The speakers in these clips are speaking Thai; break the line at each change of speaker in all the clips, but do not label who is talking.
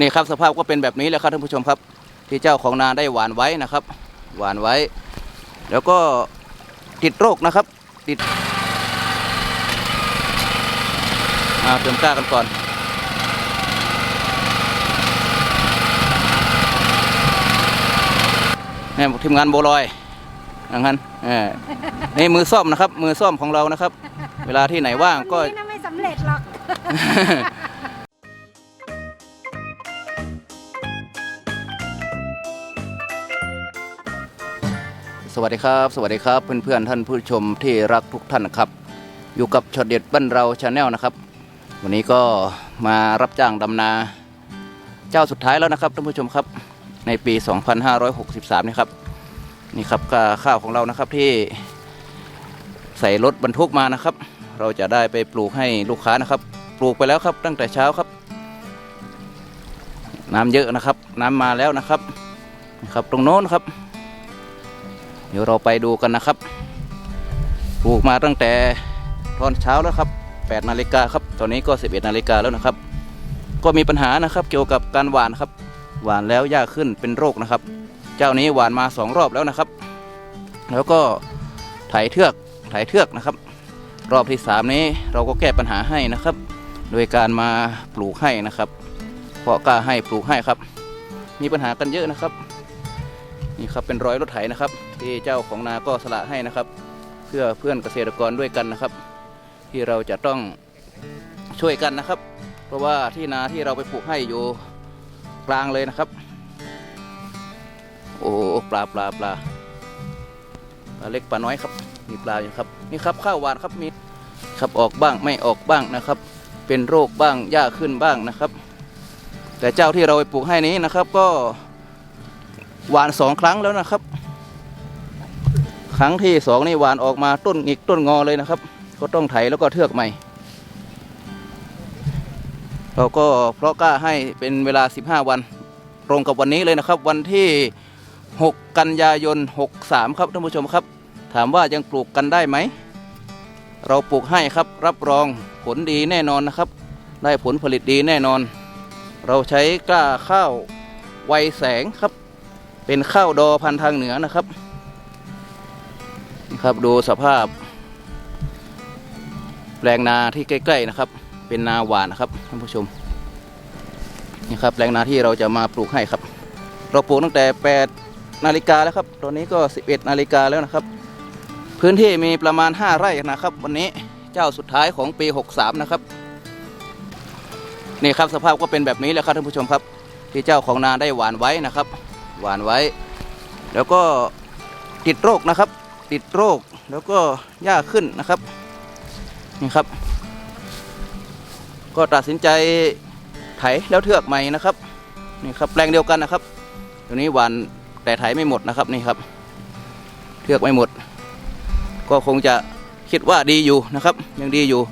นี่ครับสภาพก็เป็นแบบนี้แหละครับท่านผู้ชมครับ ที่เจ้าของนาได้หวานไว้นะครับ หวานไว้ แล้วก็ติดโรคนะครับ ติดอ่าเติมกล้ากันก่อนนี่ทีมงานโบวลอยอย่างนั้นเออนี่มือซ่อมนะครับ มือซ่อมของเรานะครับ เวลาที่ไหนว่างก็
วันนี้นะไม่สำเร็จหรอก
วัสดีครับ สวัสดีครับเพื่อนๆท่านผู้ชมที่รักทุกท่านนะครับ อยู่กับช็อตเด็ดบ้านเราชาแนลนะครับ วันนี้ก็มารับจ้างดำนาเจ้าสุดท้ายแล้วนะครับท่านผู้ชมครับในปี 2563 นี่ครับนี่ครับก็ข้าวของเรานะครับที่ใส่รถบรรทุกมานะครับ เราจะได้ไปปลูกให้ลูกค้านะครับ ปลูกไปแล้วครับตั้งแต่เช้าครับ น้ำเยอะนะครับ น้ำมาแล้วนะครับนะครับตรงโน้นครับ ดี๋ยวเราไปดูกันนะครับปลูกมาตั้งแต่ตอนเช้าแล้วครับ8นาฬิกาครับ ตอนนี้ก็ 11นาฬิกาแล้วนะครับ ก็มีปัญหานะครับเกี่ยวกับการหวานครับ หวานแล้วหญ้าขึ้นเป็นโรคนะครับ เจ้านี้หวานมาสองรอบแล้วนะครับ แล้วก็ไถเทือกไถเทือกนะครับ รอบที่สามนี้เราก็แก้ปัญหาให้นะครับ โดยการมาปลูกให้นะครับ เพราะกล้าให้ปลูกให้ครับ มีปัญหากันเยอะนะครับ นี่ครับเป็นรอยรถไถนะครับที่เจ้าของนาก็สละให้นะครับ เพื่อเพื่อนเกษตรกรด้วยกันนะครับ ที่เราจะต้องช่วยกันนะครับ เพราะว่าที่นาที่เราไปปลูกให้อยู่กลางเลยนะครับ โอ้ปลาปลาปลาปลาเล็กปลาน้อยครับ มีปลาอยู่ครับนี่ครับข้าวหวานครับมีครับออกบ้างไม่ออกบ้างนะครับ เป็นโรคบ้างหญ้าขึ้นบ้างนะครับ แต่เจ้าที่เราไปปลูกให้นี้นะครับก็ หวานสองครั้งแล้วนะครับ ครั้งที่สองนี่หวานออกมาต้นอีกต้นงอเลยนะครับ ก็ต้องไถแล้วก็เทือกใหม่ เราก็เพราะกล้าให้เป็นเวลา 15 วัน ตรงกับวันนี้เลยนะครับ วันที่ 6 กันยายน 63 ครับท่านผู้ชมครับ ถามว่ายังปลูกกันได้ไหม เราปลูกให้ครับรับรองผลดีแน่นอนนะครับ ได้ผลผลิตดีแน่นอน เราใช้กล้าข้าวไวแสงครับ เป็นข้าวดอพันทางเหนือนะครับนี่ครับดูสภาพ แปลงนาที่ใกล้ ๆนะครับ เป็นนาหวานนะครับท่านผู้ชมนี่ครับแปลงนาที่เราจะมาปลูกให้ครับ เราปลูกตั้งแต่ 8 นาฬิกาแล้วครับ ตอนนี้ก็ 11 นาฬิกาแล้วนะครับ พื้นที่มีประมาณ 5 ไร่นะครับ วันนี้เจ้าสุดท้ายของปี 63 นะครับนี่ครับสภาพก็เป็นแบบนี้แหละครับท่านผู้ชมครับ ที่เจ้าของนาได้หวานไว้นะครับ หวานไว้ แล้วก็ติดโรคนะครับ ติดโรคแล้วก็หญ้าขึ้นนะครับนี่ครับ ก็ตัดสินใจไถแล้วเทือกใหม่นะครับนี่ครับแปลงเดียวกันนะครับตัวนี้หวานแต่ไถไม่หมดนะครับนี่ครับ เทือกไม่หมด ก็คงจะคิดว่าดีอยู่นะครับ ยังดีอยู่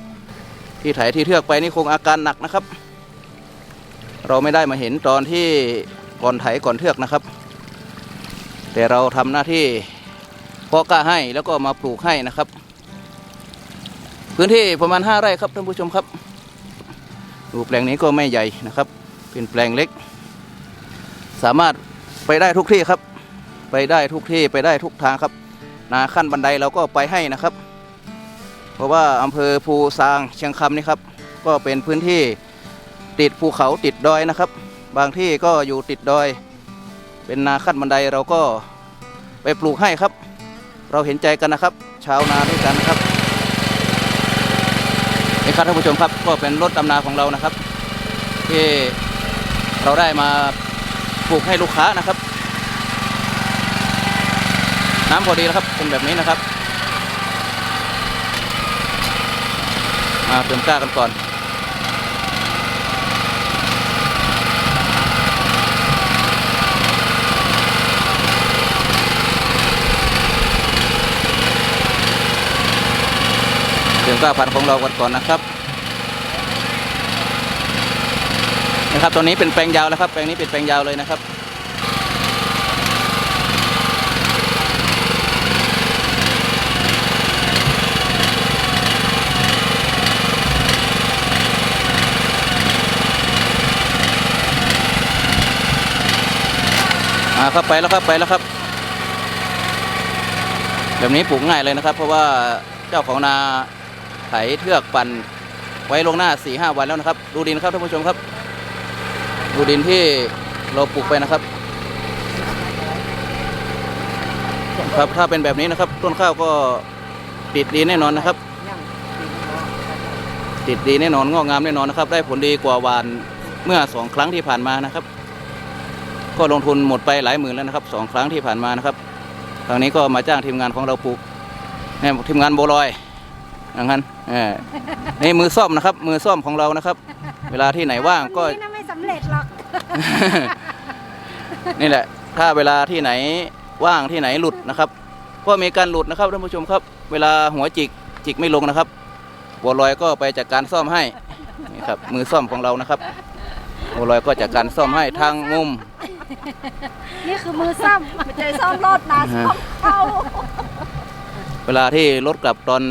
ที่ไถที่เทือกไปนี่คงอาการหนักนะครับ เราไม่ได้มาเห็นตอนที่ ก่อนไถก่อนเทือกนะครับ แต่เราทำหน้าที่เพาะกล้าให้แล้วก็มาปลูกให้นะครับ พื้นที่ประมาณ 5 ไร่ครับท่านผู้ชมครับดูแปลงนี้ก็ไม่ใหญ่นะครับ เป็นแปลงเล็ก สามารถไปได้ทุกที่ครับ ไปได้ทุกที่ไปได้ทุกทางครับ นาขั้นบันไดเราก็ไปให้นะครับ เพราะว่าอำเภอภูซางเชียงคำนี่ครับ ก็เป็นพื้นที่ติดภูเขาติดดอยนะครับ บางที่ก็อยู่ติดดอย เป็นนาขั้นบันไดเราก็ไปปลูกให้ครับ เราเห็นใจกันนะครับ ชาวนาด้วยกันนะครับนี่ครับท่านผู้ชมครับก็เป็นรถดำนาของเรานะครับ ที่เราได้มาปลูกให้ลูกค้านะครับ น้ำพอดีแล้วครับเป็นแบบนี้นะครับ มาเติมกล้ากันก่อน เก้าพันของเรากันก่อนนะครับนะครับตัวนี้เป็นแปลงยาวแล้วครับ แปลงนี้เป็นแปลงยาวเลยนะครับอ่าครับไปแล้วครับไปแล้วครับ แบบนี้ปลูกง่ายเลยนะครับ เพราะว่าเจ้าของนา ไถเทือกปั่นไว้ลงหน้า4ี่ห้าวันแล้วนะครับ ดูดินครับท่านผู้ชมครับ ดูดินที่เราปลูกไปนะครับ ครับถ้าเป็นแบบนี้นะครับ ต้นข้าวก็ติดดีแน่นอนนะครับ ติดดีแน่นอนงอกงามแน่นอนนะครับ ได้ผลดีกว่าวานเมื่อสองครั้งที่ผ่านมานะครับ ก็ลงทุนหมดไปหลายหมื่นแล้วนะครับสองครั้งที่ผ่านมานะครับทางนี้ก็มาจ้างทีมงานของเราปลูกเนี่ยทีมงานโบลอย อย่างนั้นเออนี่มือซ่อมนะครับ มือซ่อมของเรานะครับ เวลาที่ไหนว่างก็
วันนี้นะไม่สำเร็จหรอก
นี่แหละ ถ้าเวลาที่ไหนว่างที่ไหนหลุดนะครับ ก็มีการหลุดนะครับท่านผู้ชมครับ เวลาหัวจิกจิกไม่ลงนะครับบัวลอยก็ไปจัดการซ่อมให้นี่ครับ มือซ่อมของเรานะครับบัวลอยก็จัดการซ่อมให้ทางมุม
นี่คือมือซ่อมไม่ใช่ซ่อมรถนะซ่อมเข้า
เวลาที่รถกลับตอน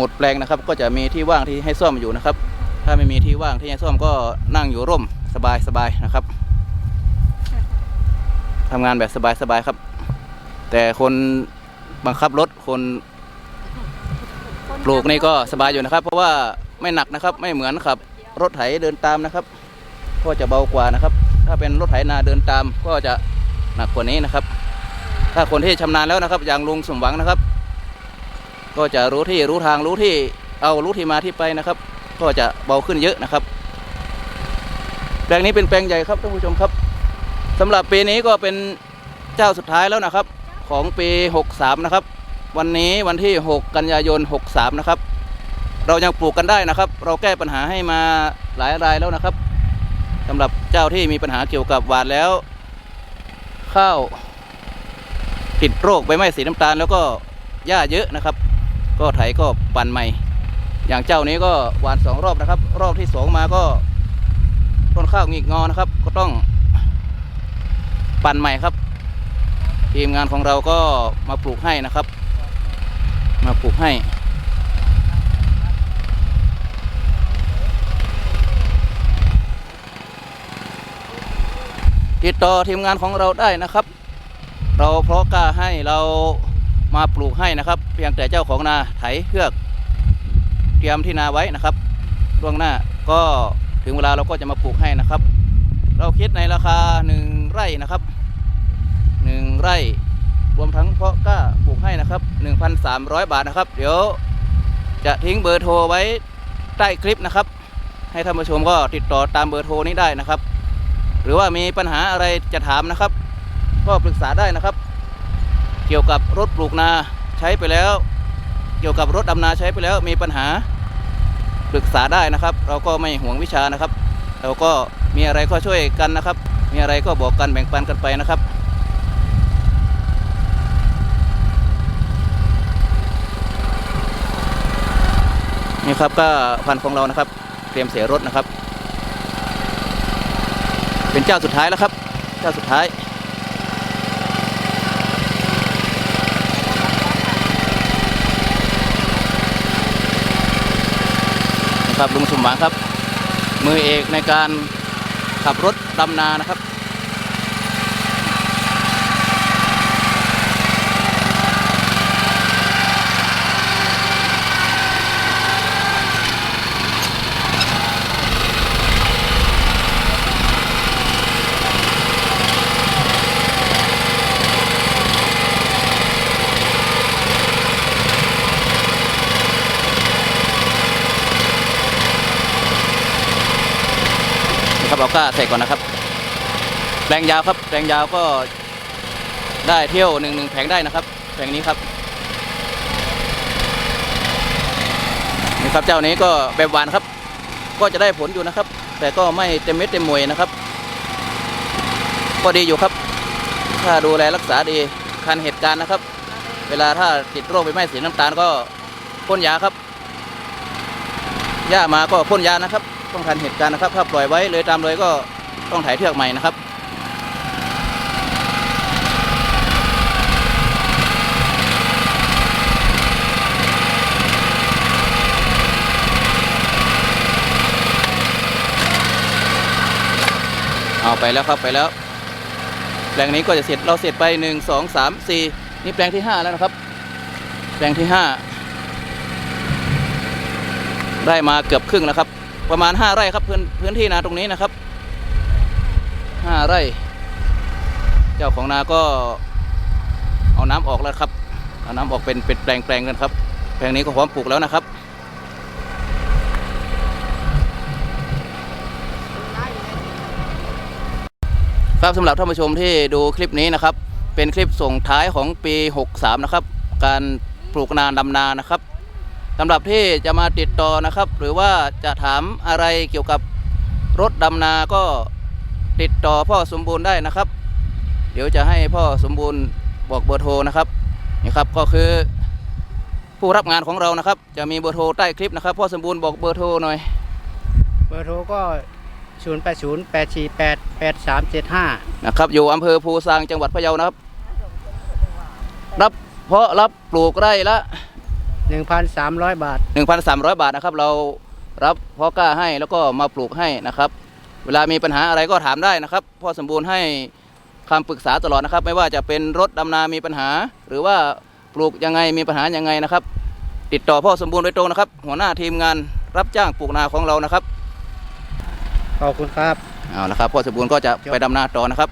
หมดแปลงนะครับ ก็จะมีที่ว่างที่ให้ซ่อมอยู่นะครับ ถ้าไม่มีที่ว่างที่ให้ซ่อมก็นั่งอยู่ร่มสบายสบายๆนะครับทำงานแบบสบายสบายๆครับ แต่คนบังคับรถคนปลูกนี่ก็สบายอยู่นะครับ เพราะว่าไม่หนักนะครับ ไม่เหมือนขับ รถไถเดินตามนะครับ ก็จะเบากว่านะครับ ถ้าเป็นรถไถนาเดินตามก็จะหนักกว่านี้นะครับ ถ้าคนที่ชำนาญแล้วนะครับ อย่างลุงสมหวังนะครับ ก็จะรู้ที่รู้ทางรู้ที่เอารู้ที่มาที่ไปนะครับ ก็จะเบาขึ้นเยอะนะครับ แปลงนี้เป็นแปลงใหญ่ครับท่านผู้ชมครับสำหรับปีนี้ก็เป็นเจ้าสุดท้ายแล้วนะครับ ของปี 63 นะครับ วันนี้วันที่ 6 กันยายน 63 นะครับ เรายังปลูกกันได้นะครับ เราแก้ปัญหาให้มาหลายรายแล้วนะครับสำหรับเจ้าที่มีปัญหาเกี่ยวกับหวานแล้ว ข้าวติดโรคใบไม้สีน้ำตาลแล้วก็หญ้าเยอะนะครับ ก็ไถก็ปั่นใหม่ อย่างเจ้านี้ก็หวานสองรอบนะครับ รอบที่สองมาก็ต้นข้าวงิกงอนะครับ ก็ต้องปั่นใหม่ครับ ทีมงานของเราก็มาปลูกให้นะครับ มาปลูกให้ติดต่อทีมงานของเราได้นะครับ เราเพราะกล้าให้เรา มาปลูกให้นะครับ เพียงแต่เจ้าของนาไถเพือก เตรียมที่นาไว้นะครับล่วงหน้าก็ถึงเวลาเราก็จะมาปลูกให้นะครับ เราคิดในราคาหนึ่งไร่นะครับหนึ่งไร่รวมทั้งเพาะก้าปลูกให้นะครับ 1,300 บาทนะครับ เดี๋ยวจะทิ้งเบอร์โทรไว้ใต้คลิปนะครับ ให้ท่านผู้ชมก็ติดต่อตามเบอร์โทรนี้ได้นะครับ หรือว่ามีปัญหาอะไรจะถามนะครับ ก็ปรึกษาได้นะครับ เกี่ยวกับรถปลูกนาใช้ไปแล้ว เกี่ยวกับรถดำนาใช้ไปแล้วมีปัญหาปรึกษาได้นะครับ เราก็ไม่ห่วงวิชานะครับ เราก็มีอะไรก็ช่วยกันนะครับ มีอะไรก็บอกกันแบ่งปันกันไปนะครับนี่ครับก็พันของเรานะครับ เตรียมเสียรถนะครับ เป็นเจ้าสุดท้ายแล้วครับ เจ้าสุดท้าย นะ ครับลุงสมหวังครับ มือเอกในการขับรถดำนานะครับ เอาก้าใส่ก่อนนะครับแปลงยาวครับแปลงยาวก็ได้เที่ยวหนึ่งหนึ่งแผงได้นะครับแปลงนี้ครับนี่ครับเจ้านี้ก็แบบหวานครับ ก็จะได้ผลอยู่นะครับ แต่ก็ไม่เต็มเม็ดเต็มหน่วยนะครับ ก็ดีอยู่ครับ ถ้าดูแลรักษาดีทันเหตุการณ์นะครับ เวลาถ้าติดโรคใบไม้สีน้ำตาลก็พ่นยาครับหญ้ามาก็พ่นยานะครับ ต้องทันเหตุการณ์นะครับถ้าปล่อยไว้เลยตามเลยก็ต้องถ่ายเทือกใหม่นะครับเอาไปแล้วครับไปแล้ว แปลงนี้ก็จะเสร็จเราเสร็จไปหนึ่งสองสามสี่นี่แปลงที่ห้าแล้วนะครับ แปลงที่ห้าได้มาเกือบครึ่งแล้วครับ ประมาณห้าไร่ครับพื้นพื้นที่นาตรงนี้นะครับห้าไร่ เจ้าของนาก็เอาน้ำออกแล้วครับเอาน้ำออกเป็นเป็นแปลงแปลงกันครับ แปลงนี้ก็พร้อมปลูกแล้วนะครับครับสำหรับท่านผู้ชมที่ดูคลิปนี้นะครับ เป็นคลิปส่งท้ายของปี 63 นะครับ การปลูกนาดำนานะครับ สำหรับที่จะมาติดต่อนะครับ หรือว่าจะถามอะไรเกี่ยวกับรถดำนาก็ติดต่อพ่อสมบูรณ์ได้นะครับ เดี๋ยวจะให้พ่อสมบูรณ์บอกเบอร์โทรนะครับนี่ครับก็คือผู้รับงานของเรานะครับ จะมีเบอร์โทรใต้คลิปนะครับ พ่อสมบูรณ์บอกเบอร์โทรหน่อย
เบอร์โทรก็ 0 8 0 8 4 8 8 3 7 5
นะครับ อยู่อำเภอภูซางจังหวัดพะเยานะครับ รับเพาะรับปลูกไร่ละ
1,300 บาท
1,300 บาทนะครับ เรารับเพาะกล้าให้แล้วก็มาปลูกให้นะครับ เวลามีปัญหาอะไรก็ถามได้นะครับพ่อสมบูรณ์ให้คำปรึกษาตลอดนะครับ ไม่ว่าจะเป็นรถดำนามีปัญหา หรือว่าปลูกยังไงมีปัญหายังไงนะครับ ติดต่อพ่อสมบูรณ์โดยตรงนะครับ หัวหน้าทีมงานรับจ้างปลูกนาของเรานะครับ
ขอบคุณครับ
เอาละครับพ่อสมบูรณ์ก็จะไปดำนาต่อนะครับ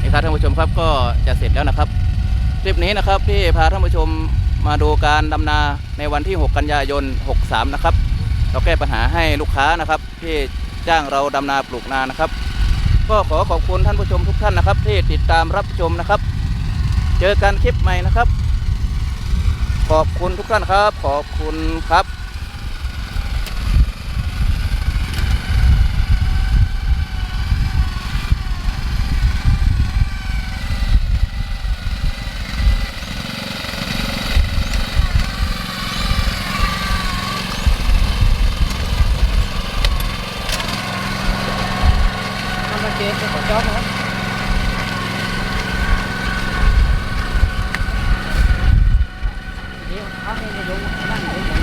นี่ครับท่านผู้ชมครับก็จะเสร็จแล้วนะครับ คลิปนี้นะครับที่พาท่านผู้ชมมาดูการดำนาในวันที่ 6 กันยายน 63 นะครับ เราแก้ปัญหาให้ลูกค้านะครับ ที่จ้างเราดำนาปลูกนานะครับ ก็ขอขอบคุณท่านผู้ชมทุกท่านนะครับ ที่ติดตามรับชมนะครับ เจอกันคลิปใหม่นะครับ ขอบคุณทุกท่านครับ ขอบคุณครับ
ทำมาเจ๊ขอจอบครับเดี๋ยวเอาให้ในลงนั่งลงอย่า